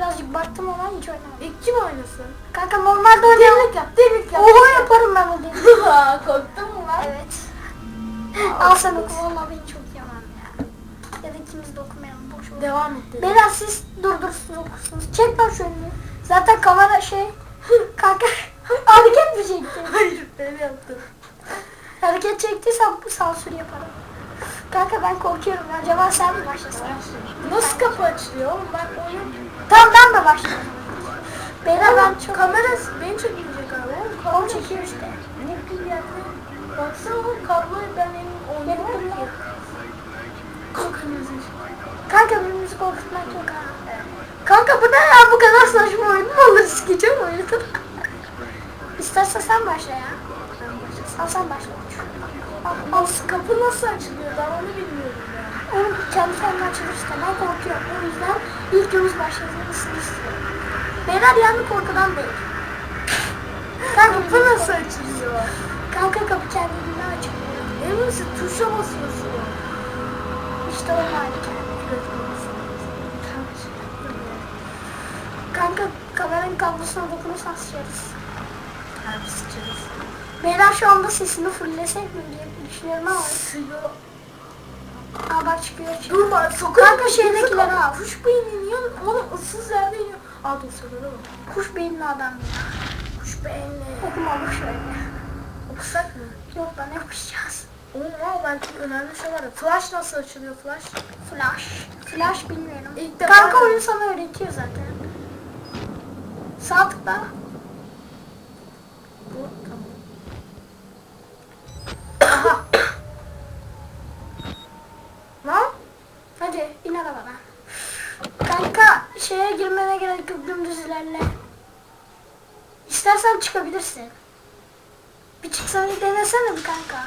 birazcık baktım ama hiç oynamadım. İlk kim oynasın? Kanka normalde oynayalım. Delik yap, delik yap. Oho yaparım ben o. Aa, Korktun mu lan? Evet. Al sen oku. Valla beni çok yemem ya. Ya da ikimiz de okumayalım. Boş ver. Devam et dedim. Beyler siz durdursunuz okursunuz. Çek lan şu önünü. Zaten kamera şey. Kanka hareket mi çekti? Hayır ben yaptım. Hareket çektiysen bu sansür yaparım. Kanka ben korkuyorum. Acaba sen mi başlasın? Nasıl kapı açılıyor oğlum ben oyun... Tamam ben de başlayayım. Beyler ben çok... Kamerası beni çekmeyecek abi. Oğlum kablo çekiyor işte. Ne yerde. Baksana oğlum kabloyu ben elim oynamam ki. Kokunuz Kanka birbirimizi korkutmak yok ha. Kanka bu ne ya bu kadar saçma oyun mu olur sikeceğim oyunu. İstersen sen başla ya. Al sen başla. Al, al. Kapı nasıl açılıyor ben onu bilmiyorum ya. Onu kendi kendine açılır işte. Ben korkuyorum. O yüzden ilk yolumuz başlamasını istiyorum. Beyler yani korkudan değil. Kanka Kapı nasıl açılıyor? Kanka kapı kendiliğinden açılıyor. Emin misin tuşa basıyorsun. İşte o hali kendi. Kanka kameranın kablosuna dokunursan sıçarız. Harbi sıçarız. Beyler şu anda sesini fullesek mi diye düşünüyorum ama. Silo. Aa bak çıkıyor çıkıyor. Durma sokak. Kanka şeydekileri al. Kuş beyni iniyor. Oğlum ıssız yerde iniyor. Al dosyaları bak. Kuş beyinli adam. Kuş beyni. Okuma boş ver ya. Okusak mı? Yok lan yapışacağız. Oğlum ama ben çok önemli şey var. Flash nasıl açılıyor flash? Flash. Flash bilmiyorum. İlk defa Kanka oyun sana öğretiyor zaten. Sağ tıkla. Bu tamam. Aha. Lan? Hadi in arabadan. Kanka şeye girmene gerek yok dümdüz ilerle. Çıkabilirsin. Bir çıksana denesene bir kanka.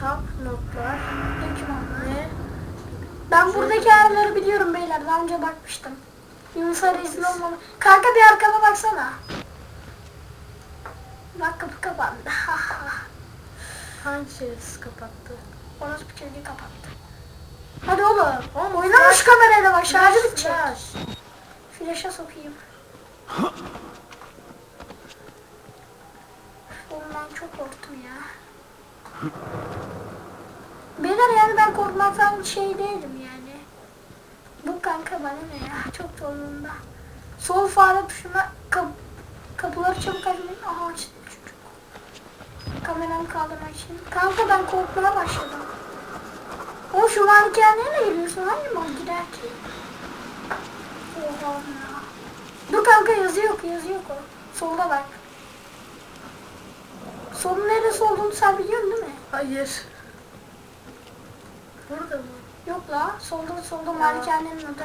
Tap notlar. Dokümanlar. Ne? Ben buradaki ayarları biliyorum beyler. Daha önce bakmıştım. Yunus'a rezil olmalı. Kanka bir arkana baksana. Bak kapı kapandı. Hangi şerefsiz kapattı? Orası bir çocuğu kapattı. Hadi oğlum. Oğlum, Oynama şu kamerayla bak şarjı bitecek. Flaşa sokayım. Ben çok korktum ya. Beyler yani ben korkmaktan şey değilim yani. Bu kanka bana ne ya çok zorunda. Sol fare tuşuna kap kapıları çabuk açmayın. Aha açtım çocuk. Kameramı kaldırmak için. Kanka ben korkmaya başladım. O şu mankenliğe ne giriyorsun? Hangi man girer ki? Oha ya. Dur kanka yazı yok yazı yok o. Solda bak. Solun neresi olduğunu sen biliyorsun değil mi? Hayır. Burada mı? Yok la. Solda solda malikanenin adı.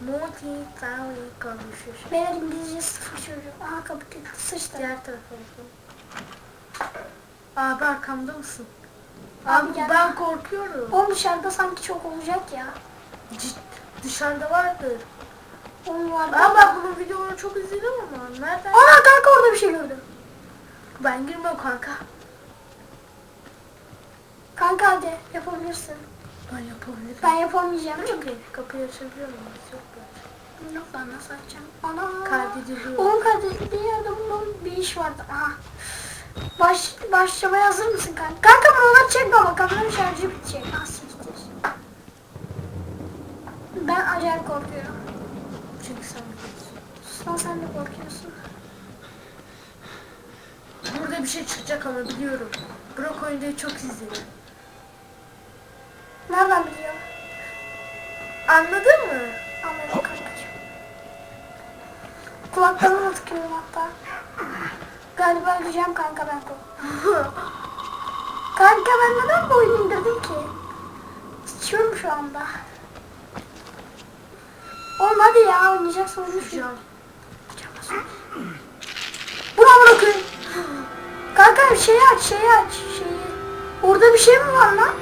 Monty Valley konuşuyor. Beyler İngilizce sıfır çocuğum. Aha kapı sıçtı. Diğer tarafa bakalım. Abi arkamda mısın? Abi Abi, gel. ben korkuyorum. Oğlum dışarıda sanki çok olacak ya. Cid, dışarıda vardır. Oğlum var. Ben bunun videoları çok izledim ama nereden? Ana kanka orada bir şey gördüm. Ben girmiyorum kanka. Kanka hadi yapabilirsin. Ben yapabilirim. Ben yapamayacağım çünkü. Kapıyı açabiliyor muyum? Yok böyle. Yok lan nasıl açacağım? Ana. Kaydediliyor. Oğlum kaydedildi yerde bunun bir iş vardı. Aha. Baş, başlamaya hazır mısın kanka? Kanka buraları çekme ama kameranın şarjı bitecek. Ah siktir. Ben acayip korkuyorum. Çünkü sen biliyorsun. Sus sen de korkuyorsun. Burada bir şey çıkacak ama biliyorum. Bırak oyunu çok izledim. Nereden biliyorum? Anladın mı? Anladım kankacığım. Kulaklarıma tıkıyorum hatta. Galiba öleceğim kanka ben korkuyorum. Kanka ben neden bu oyunu indirdim ki? Sıçıyorum şu anda. Oğlum hadi ya oynayacaksın. Can. Buna bırakın. Kanka şeyi aç şeyi aç şeyi. Orada bir şey mi var lan?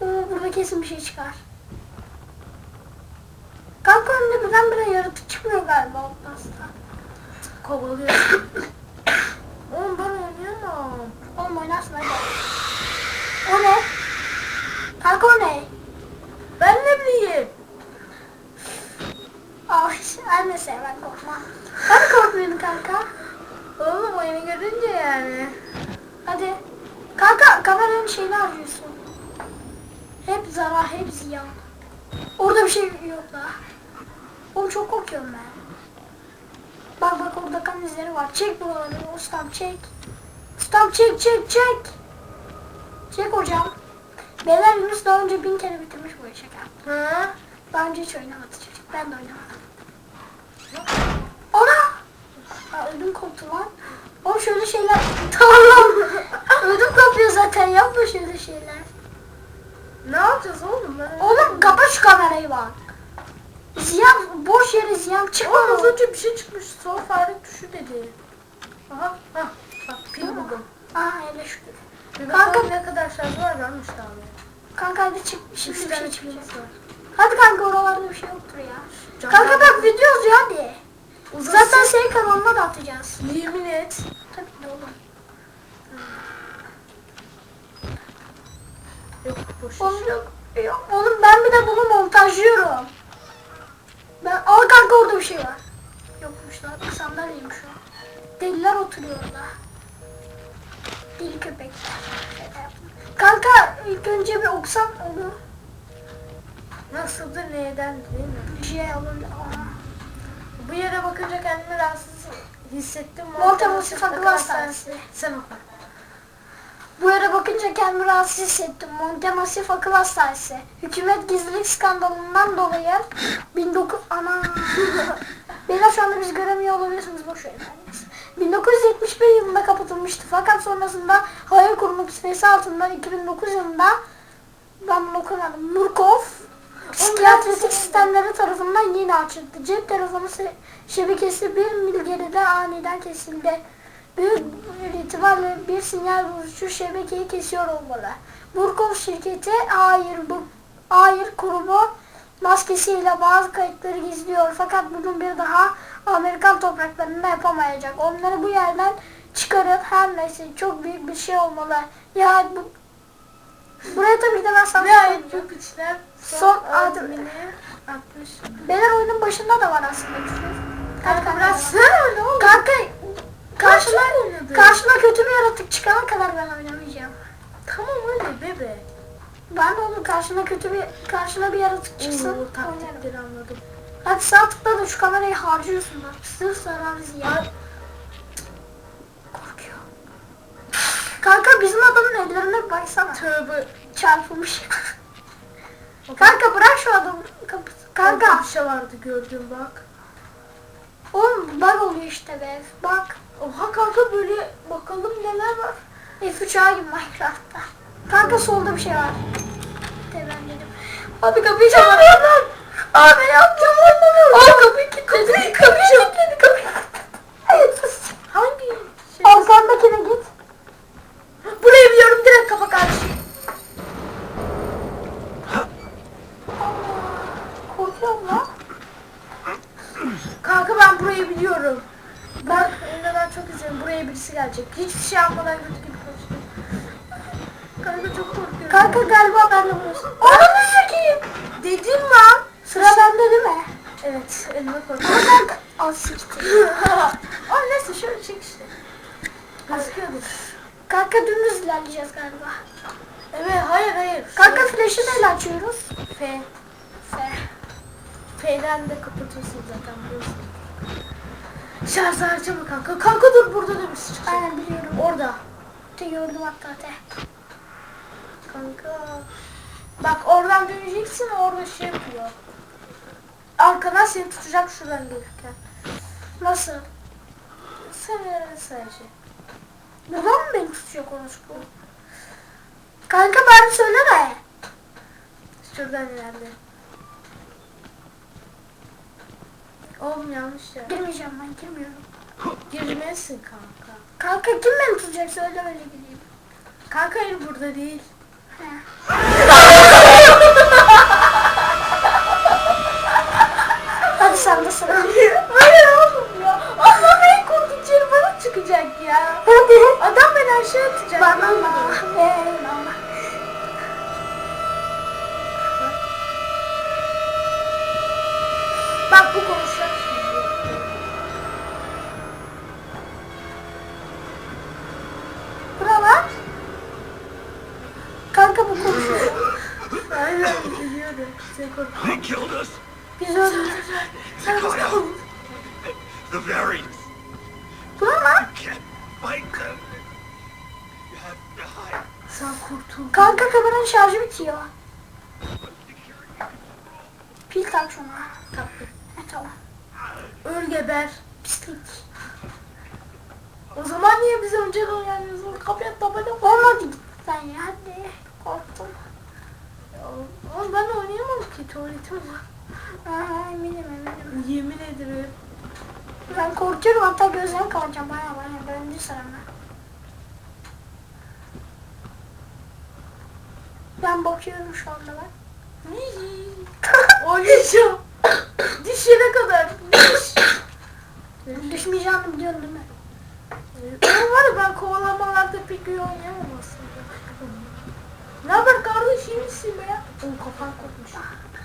Oo, burada kesin bir şey çıkar. Kanka önüne birdenbire yaratık çıkmıyor galiba Outlast'ta. Kovalıyor. Oğlum ben oynayamam. Oğlum oynarsın hadi. O ne? Kanka o ne? Ben ne bileyim. Ah her neyse ben korkmam. Ben korkmuyorum kanka. Oğlum oyunu görünce yani. Hadi. Kanka kameranın şeyini harcıyorsun. Hep zarar, hep ziyan. Orada bir şey yok daha. Oğlum çok korkuyorum ben. Bak bak orada kan izleri var. Çek buraları. Ustam çek. Ustam çek çek çek. Çek hocam. Beyler Yunus daha önce bin kere bitirmiş bu şaka. Ha? Daha önce hiç oynamadı çocuk. Ben de oynamadım. Ya ödüm koptu lan. Oğlum şöyle şeyler... Tamam. ödüm kopuyor zaten. Yapma şöyle şeyler. Ne yapacağız oğlum? Ben Oğlum kapa şu kamerayı bak. Ziyan, boş yere ziyan çıkma. Oğlum az önce bir şey çıkmış. Sol fare tuşu dedi. Aha. Hah. Bak pil buldum. Aa hele şükür. Bir Kanka- ne kadar şarj var varmış abi. Kanka hadi çık. Şimdi bir şey çıkacak. Hadi kanka oralarda bir şey yoktur ya. Can- Kanka bak video yazıyor hadi. Uzasın. Zaten senin kanalına da atacağız. Yemin et. Tabii de oğlum. Yok boş. Oğlum yok. yok. Oğlum ben bir de bunu montajlıyorum. Ben al kanka orada bir şey var. Yokmuş lan. Sandalyeymiş o. Deliler oturuyor orada. Deli yaptım. Kanka ilk önce bir okusan onu. Nasıldı neyden değil mi? Bir şey alın. Bu yere bakınca kendimi rahatsız hissettim. Montemosi Akıl Hastanesi. Sen oku. Bu yere bakınca kendimi rahatsız hissettim. Montemasif Akıl Hastanesi. Hükümet gizlilik skandalından dolayı 19... Ana. Beyler şu anda bizi göremiyor olabilirsiniz. Boş verin. Neyse. 1971 yılında kapatılmıştı. Fakat sonrasında hayal kurumu kısmesi altından 2009 yılında ben bunu okumadım. Murkov psikiyatristik sistemleri tarafından yine açıldı. Cep telefonu şebekesi bir mil geride aniden kesildi. Büyük bir ihtimalle bir sinyal bozucu şebekeyi kesiyor olmalı. Murkov şirketi hayır bu hayır kurumu maskesiyle bazı kayıtları gizliyor fakat bunu bir daha Amerikan topraklarında yapamayacak. Onları bu yerden çıkarıp her neyse çok büyük bir şey olmalı. Ya bu Buraya tabii de ben sana Nihayet bu piçler Son adım. Beyler oyunun başında da var aslında küfür. Kanka biraz sen öyle oğlum. Kanka oynadı? karşıma kötü bir yaratık çıkana kadar ben oynamayacağım. Tamam öyle bebe. Ben de oğlum karşına kötü bir karşına bir yaratık çıksın. Oo, taktikleri anladım. Hadi sağ tıkla da şu kamerayı harcıyorsun bak. Sırf zarar ziyan. Korkuyor. Kanka bir baksana. Tövbe. Çarpılmış. Kanka bırak şu adamı. Kanka. Bir şey vardı gördüm bak. Oğlum bug oluyor işte be. Bak. Oha kanka böyle bakalım neler var. F3A gibi Minecraft'ta. Kanka solda bir şey var. De ben dedim. Abi kapıyı çalma. Abi yapacağım anlamıyorum. Abi kapıyı kilitledi. Kapıyı, kapıyı kilitledi. Kapıyı Hangi şey? Arkandakine git. Burayı biliyorum direkt kapa kardeşim. Korkuyorum lan. Kanka ben burayı biliyorum. Ben çok izledim. Buraya birisi gelecek. Hiçbir şey yapmadan kötü gibi konuştum. Kanka çok korkuyorum. Kanka galiba ben de burası. Ananı sikeyim. Dedim lan. Sıra bende değil mi? Evet elime koy. Ama kanka. Al siktir. Aa neyse şöyle çek işte. Gözüküyordur. Kanka dümdüz ilerleyeceğiz galiba. Evet hayır hayır. Kanka flash'ı neyle açıyoruz? F. F. F'den de kapatıyorsun zaten biliyorsun. Şarj harcama kanka. Kanka dur burada da birisi çıkacak. Aynen biliyorum. Orada. Te gördüm hatta te. Kanka. Bak oradan döneceksin orada şey yapıyor. Arkadan seni tutacak şuradan gelirken. Nasıl? Sen öyle sadece. Buradan mı beni tutuyor konuşku? Kanka bari söyle de. Şuradan ilerle. Oğlum yanlış ya. Girmeyeceğim ben girmiyorum. Girmesin kanka. Kanka kim beni tutacak söyle öyle gideyim. Kanka hayır burada değil. Hadi sen de sıra. Hayır oğlum ya. Allah en korkunç yeri bana çıkacak ya. Hadi. Adam beni aşağı atacak. Bana mı? He. Seni korkut. They killed us. Biz öldürdük. Sen up. The variants. Bu ne lan? Can't fight them. You have to hide. Sen kurtul. Kanka kameranın şarjı bitiyor. Pil tak şuna. Taktım. E, tamam. Öl geber. Pislik. O zaman niye bize önce gelmiyorsun? Kapıya tabanca Olmadı git sen ya hadi. Korktum. Oğlum ben oynayamam ki tuvaletim var. Aha, eminim eminim. Yemin ederim. Ben korkuyorum hatta gözlerimi kapatacağım baya baya. Bence sıramda. Ben bakıyorum şu anda bak. Oynayacağım. Dişine kadar. Diş. Düşmeyeceğini biliyorsun değil mi? Oğlum var ya ben kovalamalarda pek iyi oynayamam aslında. Ne haber kardeş iyi misin be ya? O kafan kopmuş.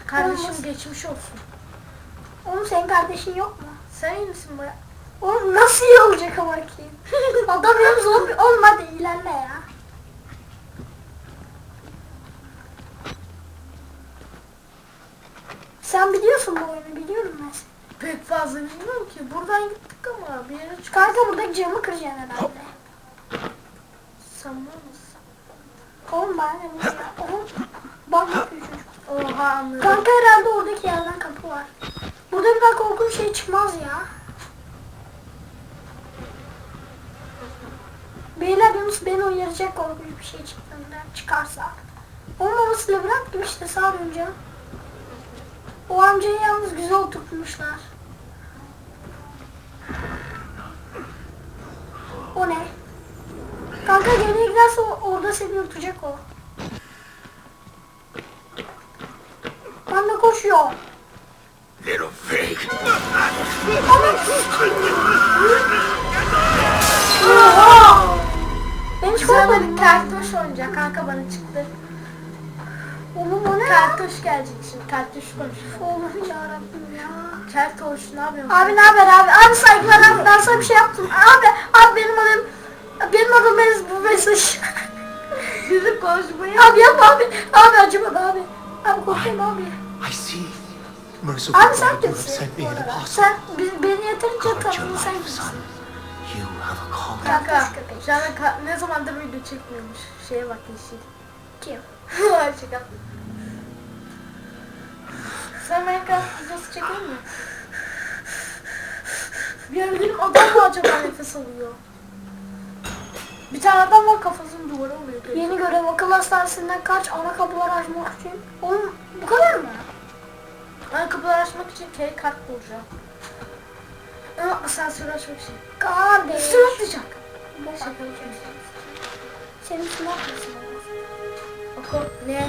Kardeşim Olmaz. geçmiş olsun. Oğlum senin kardeşin yok mu? Sen iyi misin be? Oğlum nasıl iyi olacak ama ki? Adam benim zombi olmadı ilerle ya. Sen biliyorsun bu oyunu biliyorum ben. seni. Pek fazla bilmiyorum ki. Buradan gittik ama bir yere çık. Kanka buradaki camı kıracaksın herhalde. Sanmaz mısın? Bu ya? Oğlum bak. Oha. Kanka herhalde oradaki yerden kapı var. Burada bir daha korkunç şey çıkmaz ya. Beyler Yunus beni uyaracak korkunç bir şey çıktığında çıkarsa. Orası labirent gibi işte sağ döneceğim. O amcayı yalnız güzel oturtmuşlar. O ne? Kanka geriye giderse orada seni yutacak o. Ben de koşuyor. Little pig. Oha! Ben hiç Güzel korkmadım. bir keltoş oynayacak. Kanka bana çıktı. Oğlum o ne? Gelecek şimdi. Keltoş konuşuyor. Oğlum yarabbim ya. Keltoş ne yapıyorsun? Abi ne haber abi? Abi saygılar abi ben sana bir şey yaptım. Abi abi benim adım benim adım Bez bu mesaj. Bizim konuşmayı abi yapma abi. Abi acımadı abi. Abi korkuyorum abi. I see. Merciful Abi sen God, you have kimsin? sent me bu an arada? apostle. Sen bi- beni yeterince your tanıdın sen life, kimsin? son. You have a calling. Kanka anda ka- ne zamandır video çekmiyormuş. Şeye bak yeşil. Kim? Şaka. Sen Minecraft videosu çekiyor musun? Bir ara dedim adam mı acaba nefes alıyor? Bir tane adam var kafasını duvara vuruyor. Yeni görev akıl hastanesinden kaç ana kapıları açmak için. Oğlum bu kadar mı? Ben kapıları açmak için K kart bulacağım. Ama asansörü açmak için. Kardeş. Üstüne atlayacak. Şaka. Senin üstüne atmasın. Oku. Ne?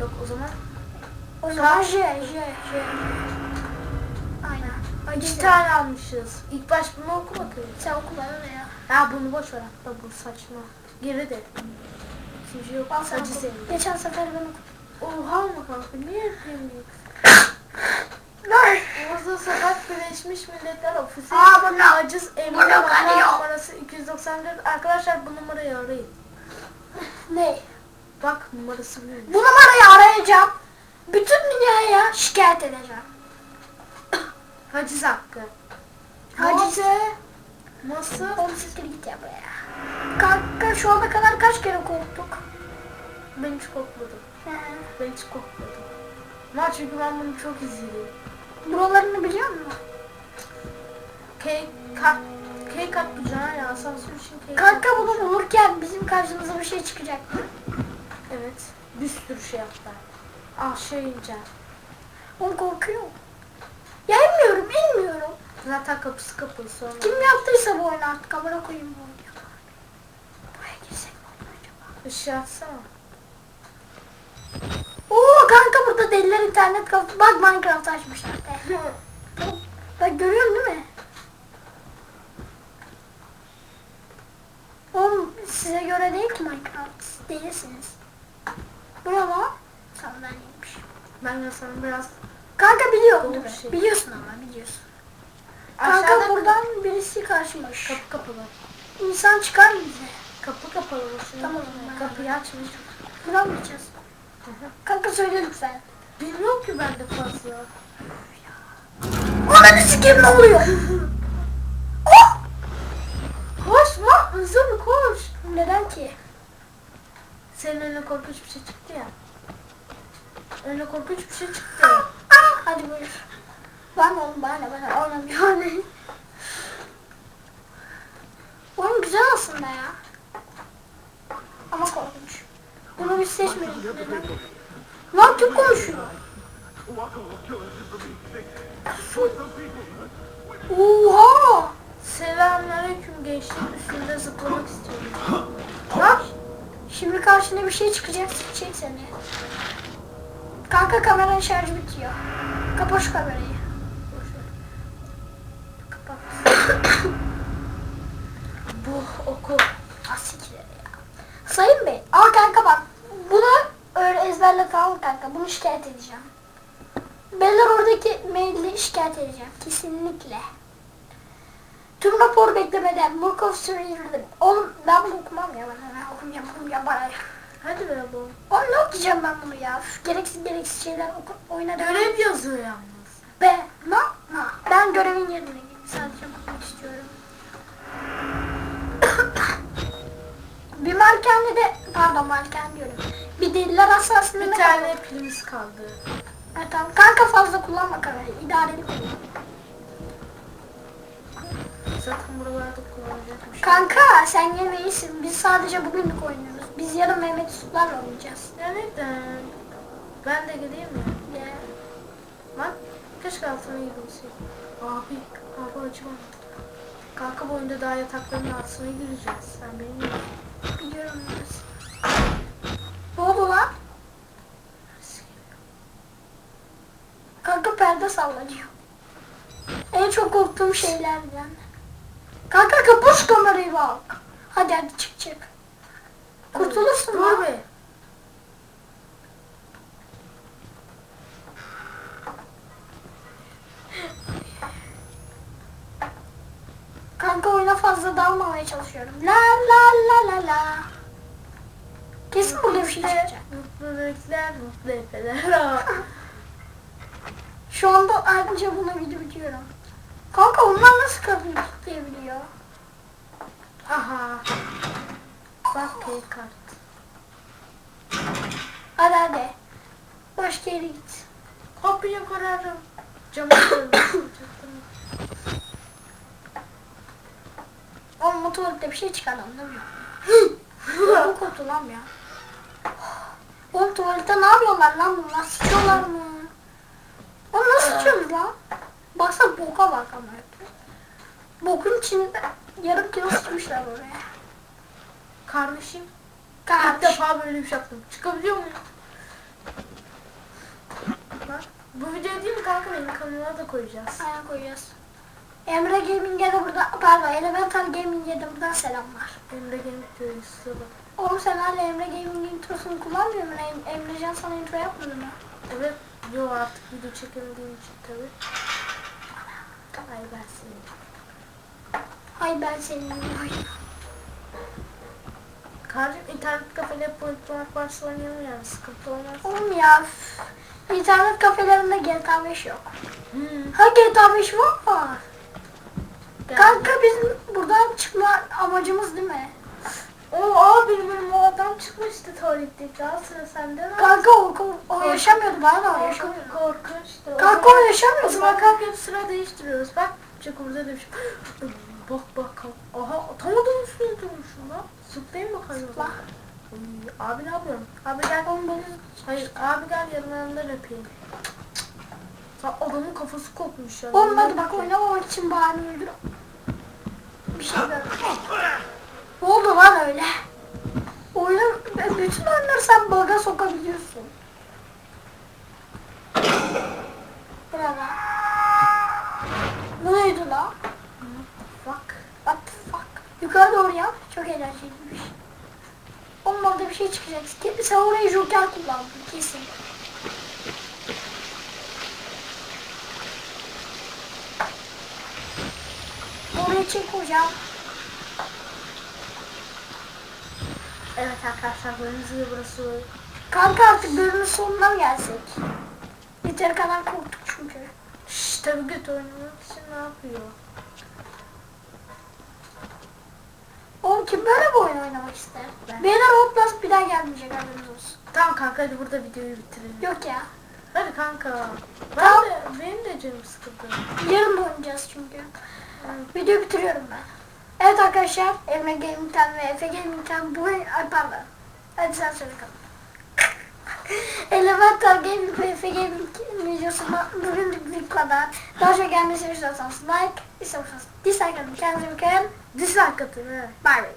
Yok o zaman. O zaman J, J, J. İki tane almışız. İlk baş bunu oku bakayım. Sen oku bana ne ya? Ha bunu boş ver hatta bu saçma. Geri de. İkinci yok. Al sen Acı oku. senin. Geçen sefer ben okudum. Oha mı kanka? Niye yapıyorsun? Ay. Orada Sakat Birleşmiş Milletler Ofisi Aa, bunu- Aciz Emre bunu kanıyor. numarası 294. Arkadaşlar bu numarayı arayın. Ne? Bak numarası bu. Bu numarayı arayacağım. Bütün dünyaya şikayet edeceğim. Haciz hakkı. Hacize. Nasıl? Oğlum siktir git ya buraya. Kanka şu ana kadar kaç kere korktuk? Ben hiç korkmadım. He. Ben hiç korkmadım. Ama çünkü ben bunu çok izledim. Buralarını biliyor musun? K kat K kat bulacaksın ya asansör için K Kanka bunu bulurken bizim karşımıza bir şey çıkacak. Evet. Bir sürü şey yaptılar. Aşağı ineceğim. Oğlum korkuyor. Ya inmiyorum. Zaten kapısı kapalı sonra. Kim yaptıysa bu oyunu artık amına koyayım bu oyunu. Buraya girsek mi acaba? Işığı açsana. Oo kanka burada deliler internet kafası. Bak Minecraft açmışlar. Bak görüyorsun değil mi? Oğlum size göre değil ki Minecraft. Siz ne lan? Sandalyeymiş. Ben de sana biraz Kanka biliyorum şey. Biliyorsun ama biliyorsun. Kanka Aşağıda buradan birisi karşımış. kapı kapalı. İnsan çıkar mı bize? Kapı kapalı. Şunu Tamam, ben- Kapıyı açmış. Buradan mı gideceğiz? Kanka söyle lütfen. Bilmiyorum ki ben de fazla. Ananı sikeyim ne oluyor? oh! Koş lan hızlı koş. Neden ki? Senin önüne korkunç bir şey çıktı ya. Önüne korkunç bir şey çıktı ya. Hadi buyur. Bana oğlum bana bana oynamıyor hani. Oyun güzel aslında ya. Ama korkunç. Bunu biz seçmedik. Lan kim konuşuyor? Oha! Selamünaleyküm gençlik üstünde zıplamak istiyorum. Bak. Şimdi karşına bir şey çıkacak sikecek seni. Kanka kameranın şarjı bitiyor. Kapa şu kamerayı. Kapat. Bu oku. Asikleri ya. Sayın Bey. Al kanka bak. Bunu öyle ezberle mı kanka. Bunu şikayet edeceğim. Beyler oradaki maili şikayet edeceğim. Kesinlikle. Tüm rapor beklemeden of Surrender'dım. Oğlum ben bunu okumam ya. Ben, ben okumayacağım okumayacağım bana. ya. Hadi be bu. Oğlum ne okuyacağım ben bunu ya? Üf, Gereksiz gereksiz şeyler oku, oyna devam. Görev yazıyor yalnız. Be, ne? Na. Ben görevin yerine gideyim. Sadece okumak istiyorum. bir malkende de, pardon malken diyorum. Bir deliler hassasında Bir ne tane pilimiz kaldı. Ha, tamam. Kanka fazla kullanma kamerayı. İdareli kullan. Zaten buralarda kullanacakmış. Kanka sen yemeğisin. Biz sadece bugünlük oynuyoruz. Biz yarın Mehmet Sutlar'la oynayacağız. Ya neden? Ben de geleyim mi? Ya. Bak keşke altına girilseydi. Abi, abi acıma. Kanka bu oyunda daha yatakların altına gireceğiz. Sen benim Biliyorum biz. Ne oldu lan? Kanka perde sallanıyor. En çok korktuğum şeylerden. Kanka kapat şu kamerayı bak. Hadi hadi çık çık. Kurtulursun Dur lan. be. Kanka oyuna fazla dalmamaya çalışıyorum. La la la la la. Kesin burada bir şey çıkacak. Mutluluklar, mutlu efeler. Şu anda ayrıca bunu video bitiyorum. Kanka onlar nasıl kapıyı kilitleyebiliyor? Aha. Bak kart. Hadi hadi. Başka yere git. Kapıyı kırarım. Camı kırarım. Oğlum tuvalette bir şey çıkaralım değil mi? Bu kurtulam ya. Oğlum tuvalette ne yapıyorlar lan bunlar? Sıçıyorlar mı? Oğlum nasıl sıçıyoruz lan? Baksana boka bak ama. Bokun içinde yarım kilo sıçmışlar oraya. Kardeşim. İlk Kardeş. defa böyle bir şey yaptım. Çıkabiliyor muyum? Bak. Bu videoyu değil mi kanka benim kanalıma da koyacağız. Aynen koyacağız. Emre Gaming'e de burada, pardon Elemental Gaming'e de buradan selamlar. Emre Gemik teorisi bak. Oğlum sen hala Emre Gaming introsunu kullanmıyor musun? Em- Emrecan sana intro yapmadı mı? Evet. Yo artık video çekemediğim için tabi. Ay ben seni. Hay ben senin. Kardeşim internet kafede point varsa oynayalım yani sıkıntı olmaz. Oğlum ya internet kafelerinde GTA 5 yok. Hmm. Ha GTA 5 var mı? Kanka bizim buradan çıkma amacımız değil mi? O abi benim o adam çıkmıştı tuvaletteki. Daha sıra sende mi? Kanka o, o, o yaşamıyordu bana da o yaşamıyordu. Korkunçtu. Kanka o O yaşamıyordu. zaman bana. kalk hep sıra değiştiriyoruz. Bak da bir şey. Bak bak. Aha atamadım üstüne durmuşum lan. Zıplayayım bakalım. Zıpla. Abi ne yapıyorsun? Abi gel. Oğlum beni Hayır abi gel yanlarından öpeyim. Sen adamın kafası kopmuş ya. Oğlum hadi bak oynamamak için bahane uydur. Bir şey görmedim. Ne oldu lan öyle? Oyun, bütün oyunları sen bug'a sokabiliyorsun. Bravo. Bu neydi lan? Bak. What the fuck? Yukarı doğru yap. Çok eğlenceliymiş. Oğlum orada bir şey çıkacak. Sen orayı joker kullandın kesin. Oraya çek hocam. Evet arkadaşlar gibi burası Kanka artık bölümün sonuna gelsek? Yeteri kadar korktuk çünkü. Şşş tabii göt oynamak için ne yapıyor? Oğlum kim böyle bir oyun oynamak ister? Ben. Beyler Outlast bir daha gelmeyecek haberiniz olsun. Tamam kanka hadi burada videoyu bitirelim. Yok ya. Hadi kanka. Ben Tamam. de, benim de canım sıkıldı. Yarın da oynayacağız çünkü. Videoyu bitiriyorum ben. Evet arkadaşlar, Emre Gaming'den ve Efe Gaming'den bugün, ay pardon. Hadi sen söyle bakalım. Elemental Gaming ve Efe Gaming videosunda bugünlük bu kadar. Daha çok gelmesini istiyorsanız like, istiyorsanız dislike atın. Kendinize bakın. Dislike atın. Bye bye.